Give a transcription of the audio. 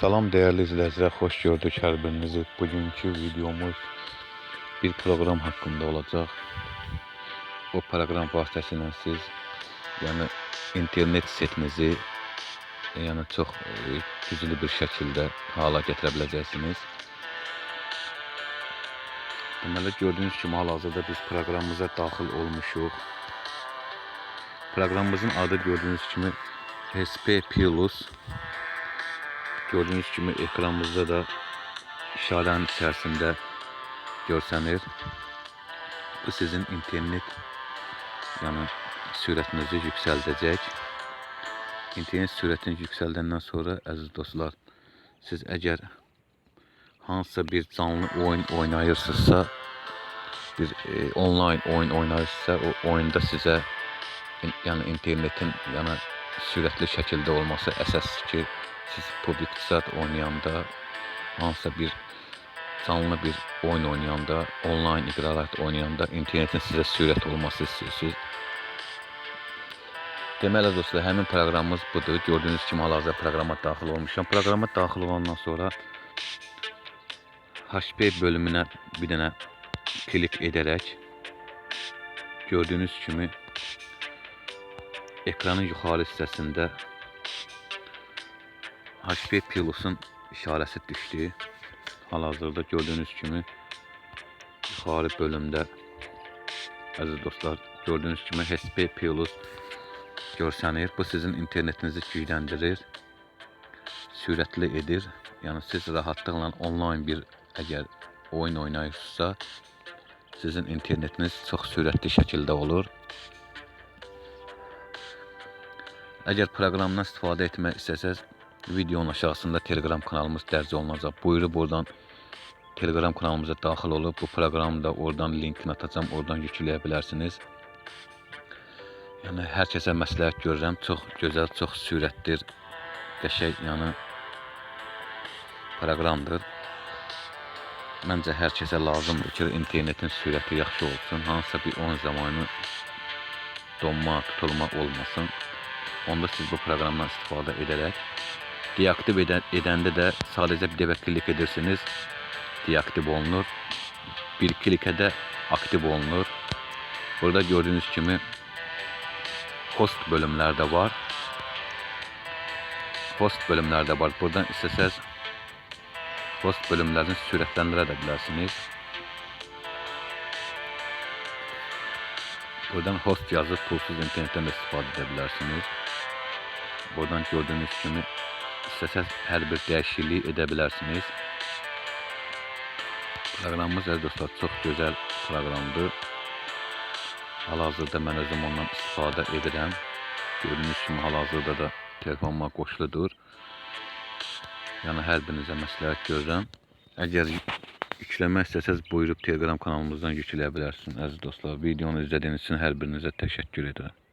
Salam değerli izleyiciler, hoş gördük her birinizi. Bugünkü videomuz bir program hakkında olacak. O program vasıtasıyla siz yani internet setinizi yani çok e, bir şekilde hala getirebileceksiniz. Deməli gördüğünüz kimi hal-hazırda biz proqramımıza daxil olmuşuq. Proqramımızın adı gördüğünüz kimi SP Plus. Gördüğünüz kimi ekranımızda da işarənin içərisində görsənir. Bu sizin internet yəni sürətinizi yüksəldəcək. İnternet sürətini yüksəldəndən sonra əziz dostlar, siz əgər hansısa bir canlı oyun oynayırsınızsa, bir e, online oyun oynayırsınızsa, o oyunda sizə yəni internetin yəni sürətli şəkildə olması əsas ki, siz publik chat oynayanda hansısa bir canlı bir oyun oynayanda, online iqrarat oynayanda internetin sizə sürət olması istəyirsiniz. Deməli dostlar, həmin proqramımız budur. Gördüyünüz kimi hal-hazırda proqrama daxil olmuşam. Proqrama daxil olandan sonra HP bölümünə bir dənə klik edərək gördüyünüz kimi ekranın yuxarı hissəsində HP Plus'un işarəsi düşdü. Hal-hazırda gördüyünüz kimi yuxarı bölümdə əziz dostlar, gördüyünüz kimi HP Plus görsənir. Bu sizin internetinizi gücləndirir, sürətli edir. Yəni siz rahatlıqla online bir əgər oyun oynayırsınızsa, sizin internetiniz çox sürətli şəkildə olur. Əgər proqramdan istifadə etmək istəsəz, videonun aşağısında Telegram kanalımız dərc olunacaq. Buyurub buradan Telegram kanalımıza daxil olub bu proqramı da oradan linkini atacağam, oradan yükləyə bilərsiniz. Yəni hər kəsə məsləhət görürəm. Çox gözəl, çox sürətlidir. Qəşəng, yəni proqramdır. Məncə hər kəsə lazımdır ki, internetin sürəti yaxşı olsun. Hansısa bir oyun zamanı donma, tutulma olmasın. Onda siz bu proqramdan istifadə edərək deaktiv edə edəndə də sadəcə bir dəfə klik edirsiniz, deaktiv olunur. Bir klikə də aktiv olunur. Burada gördüyünüz kimi host bölümlər də var. Host bölümlər də var. Buradan istəsəz host bölümlərini sürətləndirə. Buradan host yazıb pulsuz internetdən də istifadə edə. Buradan gördüyünüz kimi istəsəz hər bir dəyişiklik edə bilərsiniz. Proqramımız əziz dostlar çox gözəl proqramdır. Hal-hazırda mən özüm ondan istifadə edirəm. Gördüyünüz kimi hal-hazırda da telefonuma qoşuludur. Yəni hər birinizə məsləhət görürəm. Əgər yükləmək istəsəz buyurub Telegram kanalımızdan yükləyə bilərsiniz əziz dostlar. Videonu izlədiyiniz üçün hər birinizə təşəkkür edirəm.